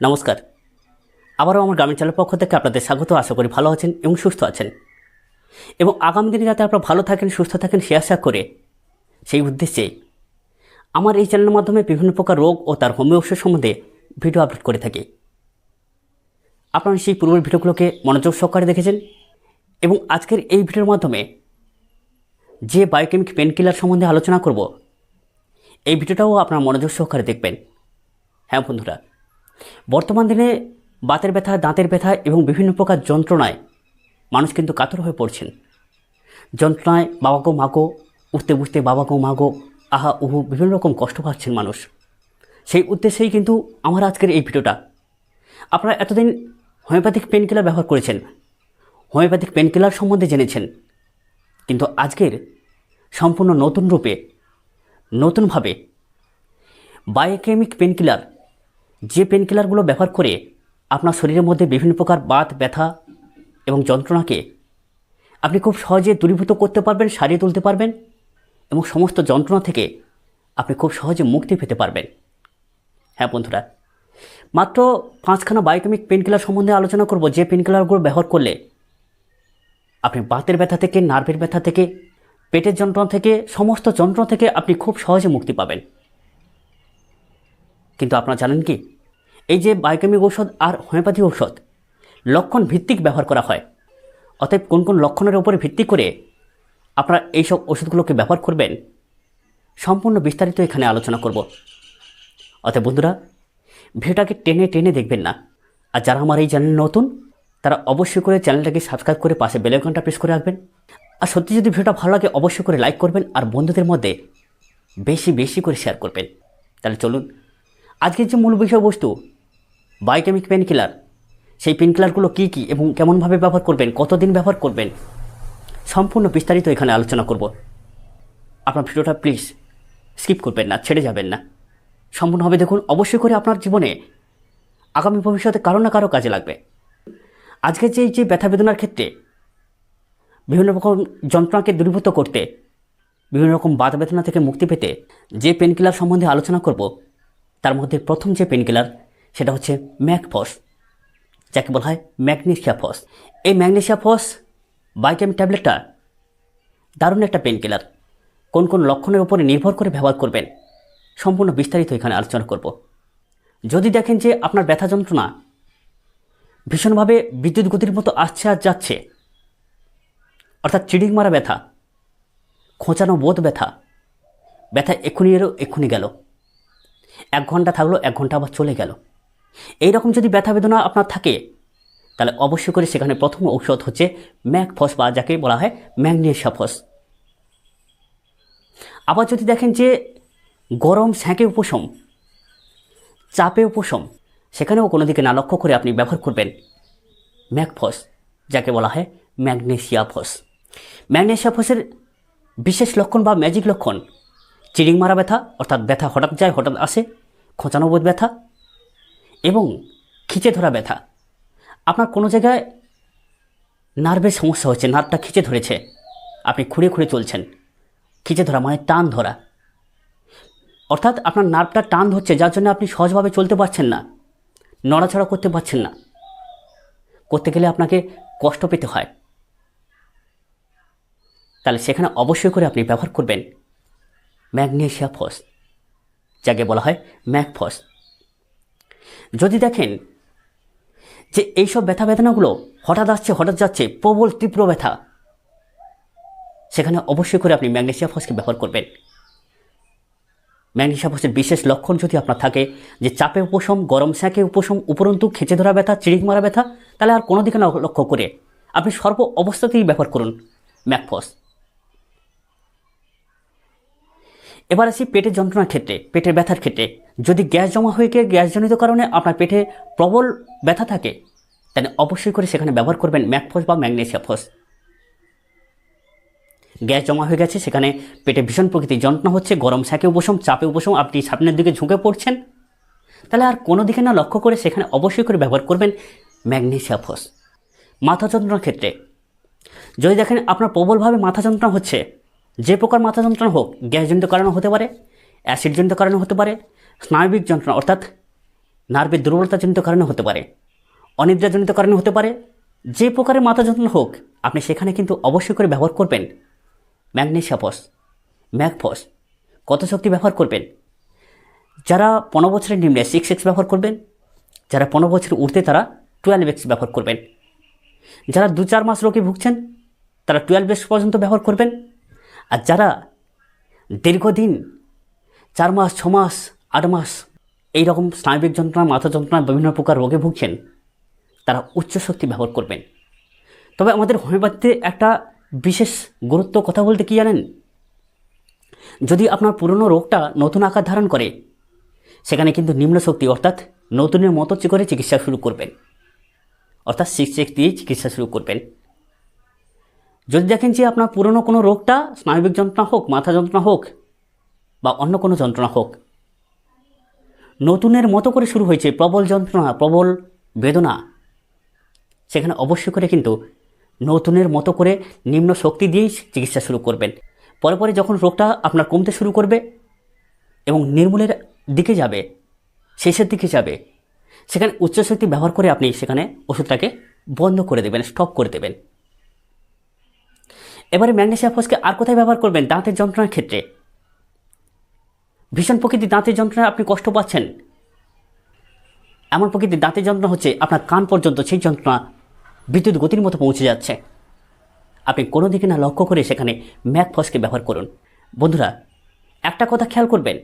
নমস্কার। আবারও আমার গ্রামীণ চ্যানেল পক্ষ থেকে আপনাদের স্বাগত, আশা করি ভালো আছেন এবং সুস্থ আছেন। এবং আগামী দিনে যাতে আপনারা ভালো থাকেন, সুস্থ থাকেন, সে আশা করে সেই উদ্দেশ্যে আমার এই চ্যানেলের মাধ্যমে বিভিন্ন প্রকার রোগ ও তার হোমিও সম্বন্ধে ভিডিও আপলোড করে থাকি। আপনারা সেই পূর্বের ভিডিওগুলোকে মনোযোগ সহকারে দেখেছেন এবং আজকের এই ভিডিওর মাধ্যমে যে বায়োকেমিক পেনকিলার সম্বন্ধে আলোচনা করব, এই ভিডিওটাও আপনারা মনোযোগ সহকারে দেখবেন। হ্যাঁ বন্ধুরা বর্তমান দিনে বাতের ব্যথা, দাঁতের ব্যথা এবং বিভিন্ন প্রকার যন্ত্রণায় মানুষ কিন্তু কাতর হয়ে পড়ছেন। যন্ত্রণায় বাবাকেও মাগো উঠতে বুঝতে বাবাকেও মাগো আহা, উহু, বিভিন্ন রকম কষ্ট পাচ্ছেন মানুষ। সেই উদ্দেশ্যেই কিন্তু আমার আজকের এই ভিডিওটা। আপনারা এতদিন হোমিওপ্যাথিক পেনকিলার ব্যবহার করেছেন, হোমিওপ্যাথিক পেনকিলার সম্বন্ধে জেনেছেন। কিন্তু আজকের সম্পূর্ণ নতুন রূপে, নতুনভাবে, বায়োকেমিক পেনকিলার যে পেনকিলারগুলো ব্যবহার করে আপনার শরীরের মধ্যে বিভিন্ন প্রকার বাত, ব্যথা এবং যন্ত্রণাকে আপনি খুব সহজে দূরীভূত করতে পারবেন, সারিয়ে তুলতে পারবেন এবং সমস্ত যন্ত্রণা থেকে আপনি খুব সহজে মুক্তি পেতে পারবেন। হ্যাঁ বন্ধুরা, মাত্র পাঁচখানা বায়োকেমিক পেনকিলার সম্বন্ধে আলোচনা করব। যে পেনকিলারগুলো ব্যবহার করলে আপনি বাতের ব্যথা থেকে, নার্ভের ব্যথা থেকে, পেটের যন্ত্রণা থেকে, সমস্ত যন্ত্রণা থেকে আপনি খুব সহজে মুক্তি পাবেন। কিন্তু আপনারা জানেন কি? এই যে বায়োকেমিক ঔষধ আর হোমিওপ্যাথি ঔষধ, লক্ষণ ভিত্তিক ব্যবহার করা হয়। অতএব কোন কোন লক্ষণের উপরে ভিত্তি করে আপনারা এইসব ওষুধগুলোকে ব্যবহার করবেন, সম্পূর্ণ বিস্তারিত এখানে আলোচনা করব। অতএব বন্ধুরা, ভিডিওটাকে টেনে টেনে দেখবেন না। আর যারা আমার এই চ্যানেল নতুন, তারা অবশ্যই করে চ্যানেলটাকে সাবস্ক্রাইব করে পাশে বেলাইকনটা প্রেস করে রাখবেন। আর সত্যি যদি ভিডিওটা ভালো লাগে, অবশ্যই করে লাইক করবেন আর বন্ধুদের মধ্যে বেশি বেশি করে শেয়ার করবেন। তাহলে চলুন আজকের যে মূল বিষয়বস্তু বায়োকেমিক পেন কিলার সেই পেন কিলারগুলো কী কী এবং কেমনভাবে ব্যবহার করবেন, কতদিন ব্যবহার করবেন, সম্পূর্ণ বিস্তারিত এখানে আলোচনা করব। আপনার ভিডিওটা প্লিজ স্কিপ করবেন না, ছেড়ে যাবেন না। সম্পূর্ণভাবে দেখুন, অবশ্যই করে আপনার জীবনে আগামী ভবিষ্যতে কারও না কারও কাজে লাগবে। আজকে যে যে ব্যথা বেদনার ক্ষেত্রে বিভিন্ন রকম যন্ত্রণাকে দূরীভূত করতে, বিভিন্ন রকম বাদ বেদনা থেকে মুক্তি পেতে যে পেনকিলার সম্বন্ধে আলোচনা করব তার মধ্যে প্রথম যে পেনকিলার সেটা হচ্ছে ম্যাকফস যাকে বলা হয় ম্যাগনেশিয়া ফস। এই ম্যাগনেশিয়া ফস বাইকেম ট্যাবলেটটা দারুণ একটা পেনকিলার কোন কোন লক্ষণের উপরে নির্ভর করে ব্যবহার করবেন, সম্পূর্ণ বিস্তারিত এখানে আলোচনা করব। যদি দেখেন যে আপনার ব্যথা যন্ত্রণা ভীষণভাবে বিদ্যুৎ গতির মতো আসছে আর যাচ্ছে, অর্থাৎ চিডিং মারা ব্যথা, খোঁচানো বোধ ব্যথা ব্যথা এক্ষুনি এলো, এক্ষুনি গেল এক ঘণ্টা থাকল, এক ঘণ্টা আবার চলে গেল। এই রকম যদি ব্যথা বেদনা আপনার থাকে, তাহলে অবশ্যই করে সেখানে প্রথম ঔষধ হচ্ছে ম্যাকফস বা যাকে বলা হয় ম্যাগনেশিয়া ফস আবার যদি দেখেন যে গরম স্যাঁকে উপশম, চাপে উপশম, সেখানেও কোনো দিকে না লক্ষ্য করে আপনি ব্যবহার করবেন ম্যাকফস যাকে বলা হয় ম্যাগনেশিয়া ফস ম্যাগনেশিয়া ফসের বিশেষ লক্ষণ বা ম্যাজিক লক্ষণ চিরিং মারা ব্যথা, অর্থাৎ ব্যথা হঠাৎ যায়, হঠাৎ আসে খোঁচানো বোধ ব্যথা, এবং খিচে ধরা ব্যথা। আপনার কোনো জায়গায় নার্ভের সমস্যা হচ্ছে নার্ভটা খিচে ধরেছে, আপনি খুঁড়ে খুঁড়ে চলছেন। খিচে ধরা মানে টান ধরা। অর্থাৎ আপনার নার্ভটা টান ধরছে, যার জন্য আপনি সহজভাবে চলতে পারছেন না, নড়াচড়া করতে পারছেন না। করতে গেলে আপনাকে কষ্ট পেতে হয়। তাহলে সেখানে অবশ্যই করে আপনি ব্যবহার করবেন। ম্যাগনেশিয়া ফস যাকে বলা হয় ম্যাকফস যদি দেখেন যে এইসব ব্যথা বেদনাগুলো হঠাৎ আসছে, হঠাৎ যাচ্ছে, প্রবল তীব্র ব্যথা, সেখানে অবশ্যই করে আপনি ম্যাগনেশিয়া ফসকে ব্যবহার করবেন। ম্যাগনেশিয়া ফসের বিশেষ লক্ষণ যদি আপনার থাকে যে চাপে উপশম, গরম স্যাঁকে উপশম, উপরন্তু খেঁচে ধরা ব্যথা, চিড়িক মারা ব্যথা, তাহলে আর কোনো দিকে না লক্ষ্য করে আপনি সর্ব অবস্থাতেই ব্যবহার করুন ম্যাকফস এবার আসি পেটের যন্ত্রণার ক্ষেত্রে, পেটের ব্যথার ক্ষেত্রে। যদি গ্যাস জমা হয়ে গিয়ে গ্যাসজনিত কারণে আপনার পেটে প্রবল ব্যথা থাকে, তাহলে অবশ্যই করে সেখানে ব্যবহার করবেন ম্যাকফস বা ম্যাগনেশিয়া ফস। গ্যাস জমা হয়ে গেছে, সেখানে পেটে ভীষণ প্রকৃতির যন্ত্রণা হচ্ছে, গরম স্যাকে উপশম, চাপে উপশম, আপনি সামনের দিকে ঝুঁকে পড়ছেন। তাহলে আর কোনো দিকে না লক্ষ্য করে সেখানে অবশ্যই করে ব্যবহার করবেন ম্যাগনেশিয়া ফস। মাথা যন্ত্রণার ক্ষেত্রে, যদি দেখেন আপনার প্রবলভাবে মাথা যন্ত্রণা হচ্ছে যে প্রকার মাথা যন্ত্রণা হোক গ্যাসজনিত কারণে হতে পারে অ্যাসিডজনিত কারণে হতে পারে, স্নায়বিক যন্ত্রণা, অর্থাৎ নার্ভের দুর্বলতাজনিত কারণে হতে পারে অনিদ্রাজনিত কারণে হতে পারে, যে প্রকারের মাথা যন্ত্রণা হোক, আপনি সেখানে কিন্তু অবশ্যই করে ব্যবহার করবেন। ম্যাগনেশিয়াপস ম্যাগফস, কত শক্তি ব্যবহার করবেন? যারা পনেরো বছরের নিম্নে সিক্স এক্স ব্যবহার করবেন, যারা পনেরো বছর উঠতে তারা টুয়েলভ এক্স ব্যবহার করবেন। যারা দু চার মাস রোগে ভুগছেন, তারা টুয়েলভ এক্স পর্যন্ত ব্যবহার করবেন। আর যারা দীর্ঘদিন, চার মাস, ছ মাস, আট মাস এই রকম স্নায়বিক যন্ত্রণা, মাথা যন্ত্রণা, বিভিন্ন প্রকার রোগে ভুগছেন, তারা উচ্চ শক্তি ব্যবহার করবেন। তবে আমাদের হোমিওপ্যাথিতে একটা বিশেষ গুরুত্ব কথা বলতে কি জানেন? যদি আপনার পুরনো রোগটা নতুন আকার ধারণ করে, সেখানে কিন্তু নিম্ন শক্তি অর্থাৎ নতুনের মতো করে চিকিৎসা শুরু করবেন। অর্থাৎ সিক্স এক্স দিয়ে চিকিৎসা শুরু করবেন। যদি দেখেন যে আপনার পুরনো কোনো রোগটা স্নায়বিক যন্ত্রণা হোক, মাথা যন্ত্রণা হোক, বা অন্য কোনো যন্ত্রণা হোক, নতুনের মতো করে শুরু হয়েছে প্রবল যন্ত্রণা, প্রবল বেদনা, সেখানে অবশ্যই করে কিন্তু নতুনের মতো করে নিম্ন শক্তি দিয়েই চিকিৎসা শুরু করবেন। পরে পরে যখন রোগটা আপনার কমতে শুরু করবে এবং নির্মূলের দিকে যাবে, শেষের দিকে যাবে, সেখানে উচ্চশক্তি ব্যবহার করে আপনি সেখানে ওষুধটাকে বন্ধ করে দেবেন, স্টপ করে দেবেন। এবারে ম্যাগনেসিয়াম ফসকে আর কোথায় ব্যবহার করবেন? দাঁতের যন্ত্রণার ক্ষেত্রে। ভীষণ প্রকৃতির দাঁতের যন্ত্রণায় আপনি কষ্ট পাচ্ছেন। এমন প্রকৃতির দাঁতের যন্ত্রণা হচ্ছে আপনার কান পর্যন্ত সেই যন্ত্রণা বিদ্যুৎ গতির মতো পৌঁছে যাচ্ছে। আপনি কোনো দিকে না লক্ষ্য করে সেখানে ম্যাক ফসকে ব্যবহার করুন। বন্ধুরা, একটা কথা খেয়াল করবেন।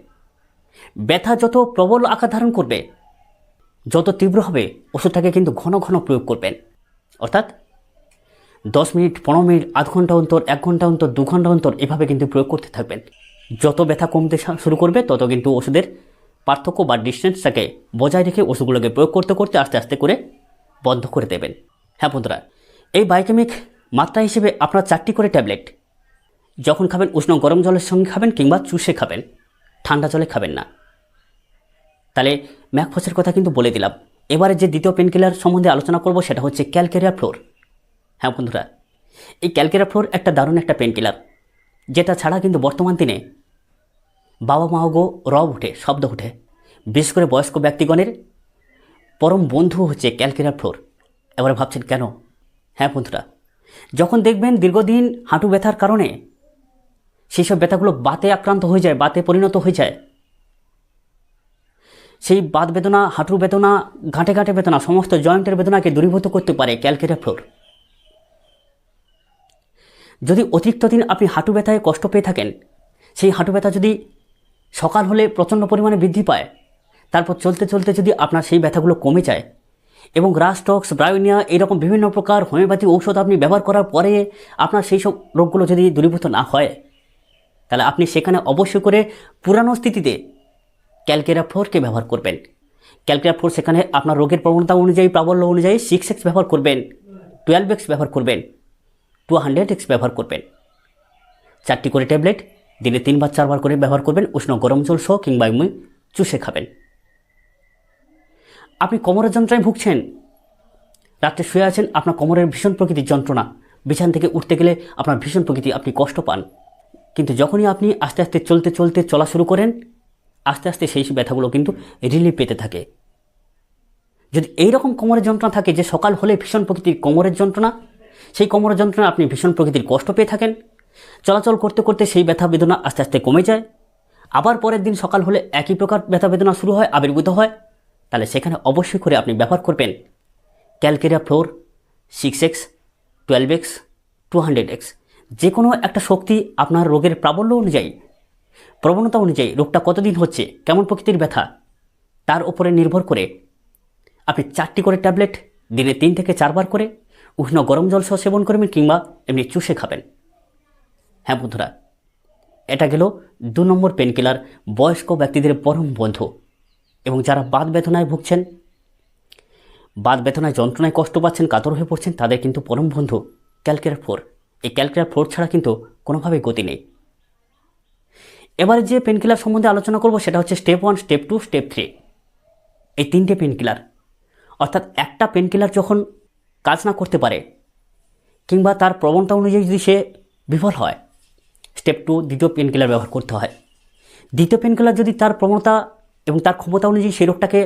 ব্যথা যত প্রবল আকার ধারণ করবে, যত তীব্র হবে, ওষুধটাকে কিন্তু ঘন ঘন প্রয়োগ করবেন। অর্থাৎ দশ মিনিট, পনেরো মিনিট, আধ ঘণ্টা অন্তর, এক ঘণ্টা অন্তর, দু ঘণ্টা অন্তর, এভাবে কিন্তু প্রয়োগ করতে থাকবেন। যত ব্যথা কমতে শুরু করবে, তত কিন্তু ওষুধের পার্থক্য বা ডিস্টেন্সটাকে বজায় রেখে ওষুধগুলোকে প্রয়োগ করতে করতে আস্তে আস্তে করে বন্ধ করে দেবেন। হ্যাঁ বন্ধুরা, এই বায়োকেমিক মাত্রা হিসেবে আপনার চারটি করে ট্যাবলেট, যখন খাবেন উষ্ণ গরম জলের সঙ্গে খাবেন কিংবা চুষে খাবেন, ঠান্ডা জলে খাবেন না। তাহলে ম্যাকফসের কথা কিন্তু বলে দিলাম। এবারে যে দ্বিতীয় পেনকিলার সম্বন্ধে আলোচনা করব সেটা হচ্ছে ক্যালকেরিয়া ফ্লোর। হ্যাঁ বন্ধুরা, এই ক্যালকেরিয়া ফ্লোর একটা দারুণ একটা পেন কিলার যেটা ছাড়া কিন্তু বর্তমান দিনে বাবা মাও গো রব উঠে শব্দ উঠে বিশেষ করে বয়স্ক ব্যক্তিগণের, পরম বন্ধু হচ্ছে ক্যালকেরিয়া ফ্লোর এবারে ভাবছেন কেন? হ্যাঁ বন্ধুরা, যখন দেখবেন দীর্ঘদিন হাঁটু ব্যথার কারণে সেই সব ব্যথাগুলো বাতে আক্রান্ত হয়ে যায়, বাতে পরিণত হয়ে যায়, সেই বাত বেদনা, হাঁটুর বেদনা, ঘাটে ঘাটে বেদনা, সমস্ত জয়েন্টের বেদনাকে দূরীভূত করতে পারে ক্যালকেরিয়া ফ্লোর যদি অতিরিক্ত দিন আপনি হাঁটু ব্যথায় কষ্ট পেয়ে থাকেন, সেই হাঁটু ব্যথা যদি সকাল হলে প্রচণ্ড পরিমাণে বৃদ্ধি পায়, তারপর চলতে চলতে যদি আপনার সেই ব্যথাগুলো কমে যায়, এবং গ্রাসটক্স ব্রায়োনিয়া এরকম বিভিন্ন প্রকার হোমিওপ্যাথি ঔষধ আপনি ব্যবহার করার পরে আপনার সেই সব রোগগুলো যদি দূরীভূত না হয়, তাহলে আপনি সেখানে অবশ্যই করে পুরানো স্থিতিতে ক্যালকেরা ফোরকে ব্যবহার করবেন। ক্যালকেরা ফোর সেখানে আপনার রোগের প্রবণতা অনুযায়ী, প্রাবল্য অনুযায়ী সিক্স এক্স ব্যবহার করবেন টুয়েলভ এক্স ব্যবহার করবেন। টু হান্ড্রেড এক্স ব্যবহার করবেন। চারটি করে ট্যাবলেট, দিনে তিনবার চারবার করে ব্যবহার করবেন, উষ্ণ গরম জল সহ কিংবা এমনি চুষে খাবেন। আপনি কোমরের যন্ত্রণায় ভুগছেন। রাত্রে শুয়ে আছেন, আপনার কোমরের ভীষণ প্রকৃতির যন্ত্রণা। বিছান থেকে উঠতে গেলে আপনার ভীষণ প্রকৃতি আপনি কষ্ট পান। কিন্তু যখনই আপনি আস্তে আস্তে চলতে চলতে চলা শুরু করেন, আস্তে আস্তে সেই ব্যথাগুলো কিন্তু রিলিফ পেতে থাকে। যদি এই রকম কোমরের যন্ত্রণা থাকে যে সকাল হলে ভীষণ প্রকৃতির কোমরের যন্ত্রণা সেই কোমরের যন্ত্রণা আপনি ভীষণ প্রকৃতির কষ্ট পেয়ে থাকেন। চলাচল করতে করতে সেই ব্যথা বেদনা আস্তে আস্তে কমে যায়। আবার পরের দিন সকাল হলে একই প্রকার ব্যথা বেদনা শুরু হয়, আবির্ভূত হয়। তাহলে সেখানে অবশ্যই করে আপনি ব্যবহার করবেন। Calcarea fluor six X twelve X two hundred X যে কোনো একটা শক্তি আপনার রোগের প্রাবল্য অনুযায়ী, প্রবণতা অনুযায়ী রোগটা কতদিন হচ্ছে, কেমন প্রকৃতির ব্যথা, তার উপরে নির্ভর করে আপনি চারটি করে ট্যাবলেট দিনে তিন থেকে চারবার করে উষ্ণ গরম জল সহ সেবন করবেন কিংবা এমনি চুষে খাবেন। হ্যাঁ বন্ধুরা, এটা গেল দু নম্বর পেনকিলার বয়স্ক ব্যক্তিদের পরম বন্ধু। এবং যারা বাত বেদনায় ভুগছেন, বাত বেদনায় যন্ত্রণায় কষ্ট পাচ্ছেন, কাতর হয়ে পড়ছেন, তাদের কিন্তু পরম বন্ধু ক্যালকেরার ফোর। এই ক্যালকেরার ফোর ছাড়া কিন্তু কোনোভাবে গতি নেই। এবারে যে পেনকিলার সম্বন্ধে আলোচনা করব, সেটা হচ্ছে step one step two step three এই তিনটে পেনকিলার অর্থাৎ একটা পেনকিলার যখন কাজ না করতে পারে, কিংবা তার প্রবণতা অনুযায়ী যদি সে বিফল হয় স্টেপ টু দ্বিতীয় পেনকিলার ব্যবহার করতে হয়। দ্বিতীয় পেনকিলার যদি তার প্রবণতা এবং তার ক্ষমতা অনুযায়ী সেই রোগটাকে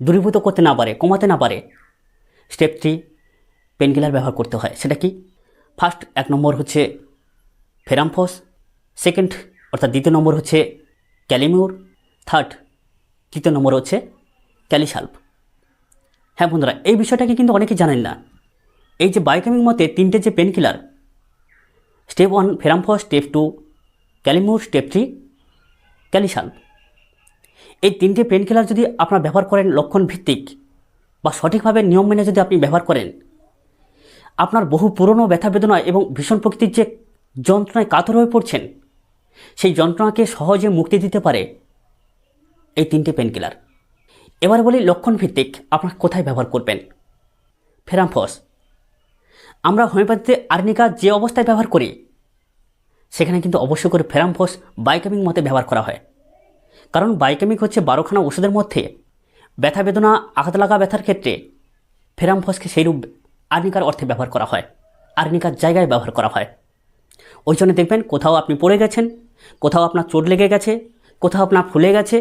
দূরীভূত করতে না পারে, কমাতে না পারে স্টেপ থ্রি পেনকিলার ব্যবহার করতে হয়। সেটা কি? ফার্স্ট এক নম্বর হচ্ছে ফেরামফস সেকেন্ড অর্থাৎ দ্বিতীয় নম্বর হচ্ছে ক্যালিমিউর থার্ড তৃতীয় নম্বর হচ্ছে ক্যালিসাল্প হ্যাঁ বন্ধুরা, এই বিষয়টাকে কিন্তু অনেকেই জানেন না। এই যে বায়োকেমিক মতে তিনটে যে painkiller step one ferrum phos step two kali mur step three kali sulph এই তিনটে পেনকিলার যদি আপনারা ব্যবহার করেন লক্ষণ ভিত্তিক বা সঠিকভাবে নিয়ম মেনে যদি আপনি ব্যবহার করেন, আপনার বহু পুরনো ব্যথা বেদনা এবং ভীষণ প্রকৃতির যে যন্ত্রণায় কাতর হয়ে পড়ছেন, সেই যন্ত্রণাকে সহজে মুক্তি দিতে পারে এই তিনটে পেনকিলার এবার বলি লক্ষণ ভিত্তিক আপনার কোথায় ব্যবহার করবেন। ফেরামফস। আমরা হোমিওপ্যাথিতে আর্নিকা যে অবস্থায় ব্যবহার করি, সেখানে কিন্তু অবশ্যই করে ফেরামফস বাইকেমিক মতে ব্যবহার করা হয়। কারণ বাইকেমিক হচ্ছে বারোখানা ওষুধের মধ্যে ব্যথা বেদনা, আঘাত লাগা ব্যথার ক্ষেত্রে ফেরামফসকে সেইরূপ আর্নিকার অর্থে ব্যবহার করা হয়, আর্নিকার জায়গায় ব্যবহার করা হয়। ওই জন্য দেখবেন কোথাও আপনি পড়ে গেছেন, কোথাও আপনার চোট লেগে গেছে, কোথাও আপনার ফুলে গেছে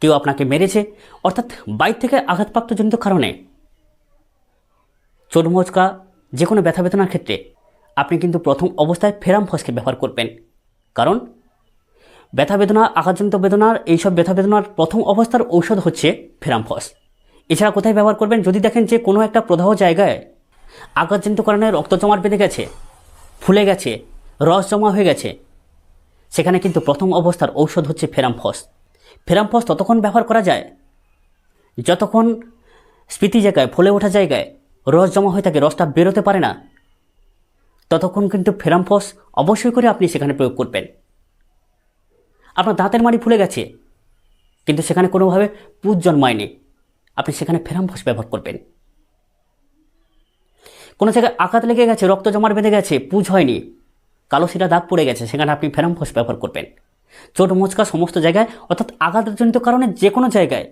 কেউ আপনাকে মেরেছে, অর্থাৎ বাইর থেকে আঘাতপ্রাপ্তজনিত কারণে। চোট মোচকা যে কোনো ব্যথা বেদনার ক্ষেত্রে আপনি কিন্তু প্রথম অবস্থায় ফেরামফসকে ব্যবহার করবেন। কারণ ব্যথা বেদনা, আঘাতজনিত বেদনার, এইসব ব্যথা বেদনার প্রথম অবস্থার ঔষধ হচ্ছে ফেরামফস এছাড়া কোথায় ব্যবহার করবেন? যদি দেখেন যে কোনো একটা প্রদাহ জায়গায় আঘাতজনিত কারণে রক্ত জমাট বেঁধে গেছে, ফুলে গেছে, রস জমা হয়ে গেছে, সেখানে কিন্তু প্রথম অবস্থার ঔষধ হচ্ছে ফেরাম ফেরামফস ফেরামফস ততক্ষণ ব্যবহার করা যায়? যতক্ষণ স্মৃতি জায়গায়, ফুলে ওঠা জায়গায় রস জমা হয়ে থাকে, রসটা বেরোতে পারে না, ততক্ষণ কিন্তু ফেরামফস অবশ্যই করে আপনি সেখানে প্রয়োগ করবেন। আপনার দাঁতের মাড়ি ফুলে গেছে, কিন্তু সেখানে কোনোভাবে পুজ জন্মায়নি। আপনি সেখানে ফেরামফস ব্যবহার করবেন। কোনো জায়গায় আঘাত লেগে গেছে, রক্ত জমাট বেঁধে গেছে, পুজ হয়নি, কালো শিরা দাগ পড়ে গেছে, সেখানে আপনি ফেরামফস ব্যবহার করবেন। চোট মোচকা সমস্ত জায়গায়, অর্থাৎ আঘাতজনিত কারণে যে কোনো জায়গায়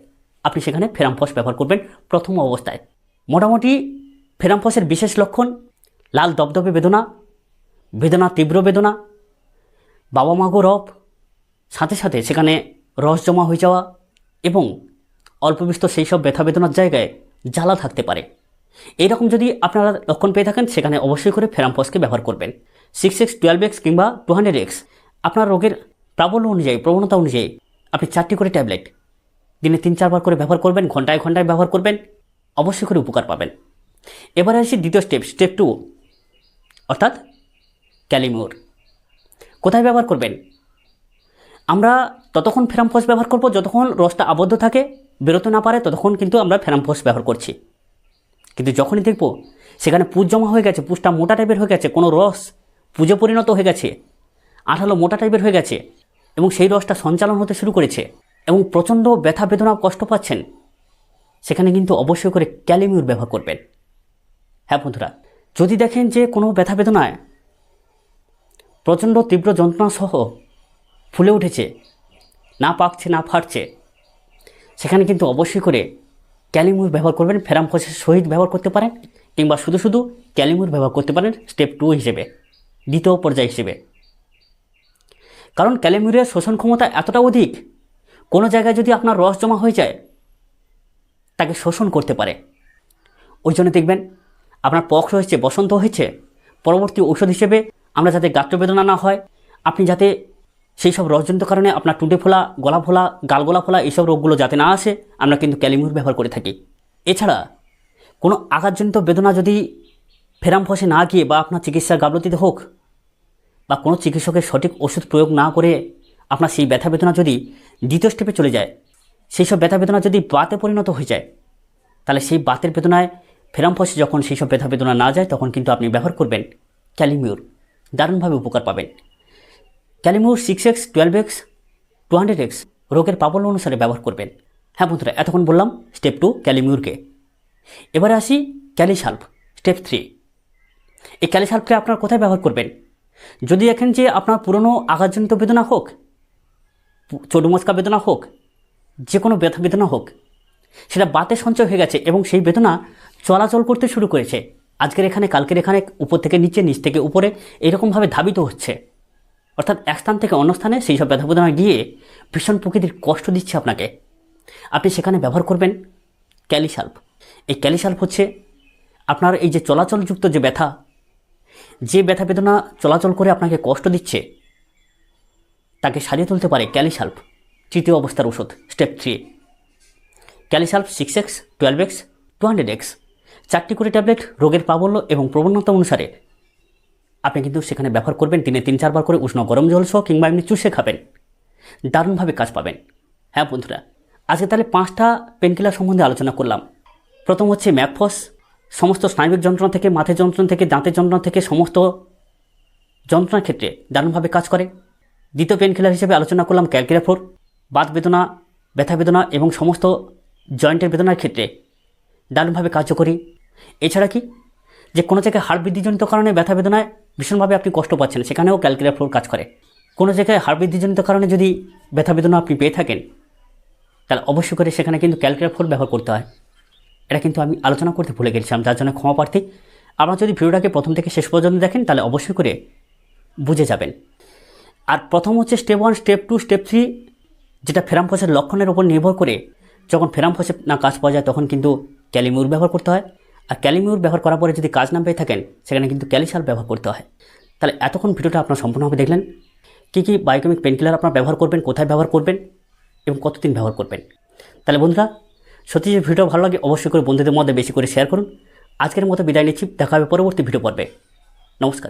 আপনি সেখানে ফেরামফস ব্যবহার করবেন প্রথম অবস্থায়। মোটামুটি ফেরামফসের বিশেষ লক্ষণ, লাল দবদবে বেদনা বেদনা, তীব্র বেদনা, বাবা মাগো রব, সাথে সাথে সেখানে রস জমা হয়ে যাওয়া এবং অল্প বিস্তর সেই সব ব্যথা বেদনার জায়গায় জ্বালা থাকতে পারে। এইরকম যদি আপনারা লক্ষণ পেয়ে থাকেন, সেখানে অবশ্যই করে ফেরামপসকে ব্যবহার করবেন। সিক্স এক্স টুয়েলভ এক্স কিংবা টু হান্ড্রেড এক্স আপনার রোগের প্রাবল্য অনুযায়ী, প্রবণতা অনুযায়ী আপনি চারটি করে ট্যাবলেট দিনে তিন, চারবার করে ব্যবহার করবেন, ঘন্টায় ঘন্টায় ব্যবহার করবেন, অবশ্যই করে উপকার পাবেন। এবারে আসি দ্বিতীয় স্টেপ স্টেপ টু অর্থাৎ ক্যালিমিউর কোথায় ব্যবহার করবেন? আমরা ততক্ষণ ফেরামফস ব্যবহার করব, যতক্ষণ রসটা আবদ্ধ থাকে, বেরোতে না পারে, ততক্ষণ কিন্তু আমরা ফেরামফস ব্যবহার করছি। কিন্তু যখনই দেখব সেখানে পুজ জমা হয়ে গেছে, পুজটা মোটা টাইপের হয়ে গেছে, কোনো রস পুজো পরিণত হয়ে গেছে, আঠালো মোটা টাইপের হয়ে গেছে এবং সেই রসটা সঞ্চালন হতে শুরু করেছে এবং প্রচণ্ড ব্যথা বেদনা কষ্ট পাচ্ছেন। সেখানে কিন্তু অবশ্যই করে ক্যালিমিউর ব্যবহার করবেন। হ্যাঁ বন্ধুরা, যদি দেখেন যে কোনো ব্যথা বেদনায় প্রচণ্ড তীব্র যন্ত্রণা সহ ফুলে উঠেছে, না পাকছে, না ফাটছে, সেখানে কিন্তু অবশ্যই করে ক্যালিমুর ব্যবহার করবেন, ফেরাম ফেরামফসের সহিত ব্যবহার করতে পারেন, কিংবা শুধু শুধু ক্যালিমুর ব্যবহার করতে পারেন, স্টেপ টু হিসেবে, দ্বিতীয় পর্যায় হিসেবে। কারণ ক্যালিমুরের শোষণ ক্ষমতা এতটা অধিক, কোনো জায়গায় যদি আপনার রস জমা হয়ে যায়, তাকে শোষণ করতে পারে। ওই জন্য দেখবেন, আপনার পক্ষ হয়েছে, বসন্ত হয়েছে, পরবর্তী ঔষধ হিসেবে আমরা যাতে গাত্রবেদনা না হয়, আপনি যাতে সেই সব রসজনিত কারণে আপনার টুটে ফোলা, গলা ফোলা গালগোলা ফোলা এইসব রোগগুলো যাতে না আসে, আমরা কিন্তু ক্যালিমিউর ব্যবহার করে থাকি। এছাড়া, কোনো আঘাতজনিত বেদনা যদি ফেরাম ফসে না গিয়ে বা আপনার চিকিৎসার গাবলতিতে হোক বা কোনো চিকিৎসকের সঠিক ওষুধ প্রয়োগ না করে আপনার সেই ব্যথা বেদনা যদি দ্বিতীয় স্টেপে চলে যায়, সেই সব ব্যথা বেদনা যদি বাতে পরিণত হয়ে যায়, তাহলে সেই বাতের বেদনায় ফেরাম ফসে যখন সেই সব ব্যথা বেদনা না যায়, তখন কিন্তু আপনি ব্যবহার করবেন ক্যালিমিউর। দারুণভাবে উপকার পাবেন। Kali mur six X twelve X two hundred X রোগের প্রাবল্য অনুসারে ব্যবহার করবেন। হ্যাঁ বন্ধুরা, এতক্ষণ বললাম স্টেপ টু ক্যালিমিউরকে। এবারে আসি ক্যালিসাল্ভ স্টেপ থ্রি এই ক্যালিসাল্ভকে আপনারা কোথায় ব্যবহার করবেন? যদি দেখেন যে আপনার পুরনো আঘাতজনিত বেদনা হোক চটুমস্কা বেদনা হোক যে কোনো ব্যথা বেদনা হোক, সেটা বাতে সঞ্চয় হয়ে গেছে এবং সেই বেদনা চলাচল করতে শুরু করেছে। আজকের এখানে, কালকের এখানে, উপর থেকে নিচে, নিচ থেকে উপরে এরকমভাবে ধাবিত হচ্ছে। অর্থাৎ এক স্থান থেকে অন্য স্থানে সেই সব ব্যথা বেদনা গিয়ে ভীষণ প্রকৃতির কষ্ট দিচ্ছে আপনাকে। আপনি সেখানে ব্যবহার করবেন ক্যালিসাল্প এই ক্যালিসাল্প হচ্ছে আপনার এই যে চলাচলযুক্ত যে ব্যথা যে ব্যথা বেদনা চলাচল করে আপনাকে কষ্ট দিচ্ছে, তাকে সারিয়ে তুলতে পারে ক্যালিসাল্প তৃতীয় অবস্থার ওষুধ, step three. Kali sulph six X twelve X two hundred X চারটি করে ট্যাবলেট, রোগের প্রাবল্য এবং প্রবণতা অনুসারে। আপনি কিন্তু সেখানে ব্যবহার করবেন, দিনে তিন চারবার করে উষ্ণ গরম জল সহ কিংবা এমনি চুষে খাবেন। দারুণভাবে কাজ পাবেন। হ্যাঁ বন্ধুরা, আজকে তাহলে পাঁচটা পেনকিলার সম্বন্ধে আলোচনা করলাম। প্রথম হচ্ছে ম্যাকফস সমস্ত স্নায়বিক যন্ত্রণা থেকে মাথের যন্ত্রণা থেকে, দাঁতের যন্ত্রণা থেকে সমস্ত যন্ত্রণার ক্ষেত্রে দারুণভাবে কাজ করে। দ্বিতীয় পেন পেনকিলার হিসেবে আলোচনা করলাম ক্যালকিরাফোর বাত বেদনা, ব্যথা বেদনা এবং সমস্ত জয়েন্টের বেদনার ক্ষেত্রে দারুণভাবে কার্যকরী। এছাড়া কি? যে কোনো জায়গায় হাড় বৃদ্ধিজনিত কারণে ব্যথা বেদনায় ভীষণভাবে আপনি কষ্ট পাচ্ছেন, সেখানেও ক্যালকুলেটর কাজ করে। কোনো জায়গায় হাড় বৃদ্ধিজনিত কারণে যদি ব্যথা বেদনা আপনি পেয়ে থাকেন, তাহলে অবশ্যই করে সেখানে কিন্তু ক্যালকুলেটর ব্যবহার করতে হয়। এটা কিন্তু আমি আলোচনা করতে ভুলে গেছিলাম, যার জন্য ক্ষমা প্রার্থী। আপনারা যদি ভিডিওটাকে প্রথম থেকে শেষ পর্যন্ত দেখেন, তাহলে অবশ্যই করে বুঝে যাবেন। আর প্রথম হচ্ছে step one step two step three যেটা ফেরামফসের লক্ষণের উপর নির্ভর করে যখন ফেরামফসে না কাজ পাওয়া যায়, তখন কিন্তু ক্যালিমিউর ব্যবহার করতে হয়। আর ক্যালিমিউর ব্যবহার করার পরে যদি কাজ না পেয়ে থাকেন, সেখানে কিন্তু ক্যালিসাল ব্যবহার করতে হয়। তাহলে এতক্ষণ ভিডিওটা আপনার সম্পূর্ণভাবে দেখলেন। কী কী বায়োকেমিক পেনকিলার আপনার ব্যবহার করবেন, কোথায় ব্যবহার করবেন এবং কতদিন ব্যবহার করবেন। তাহলে বন্ধুরা সত্যি যে ভিডিও ভালো লাগে, অবশ্যই করে বন্ধুদের মধ্যে বেশি করে শেয়ার করুন। আজকের মতো বিদায় নিচ্ছি, দেখা হবে পরবর্তী ভিডিও পর্বে। নমস্কার।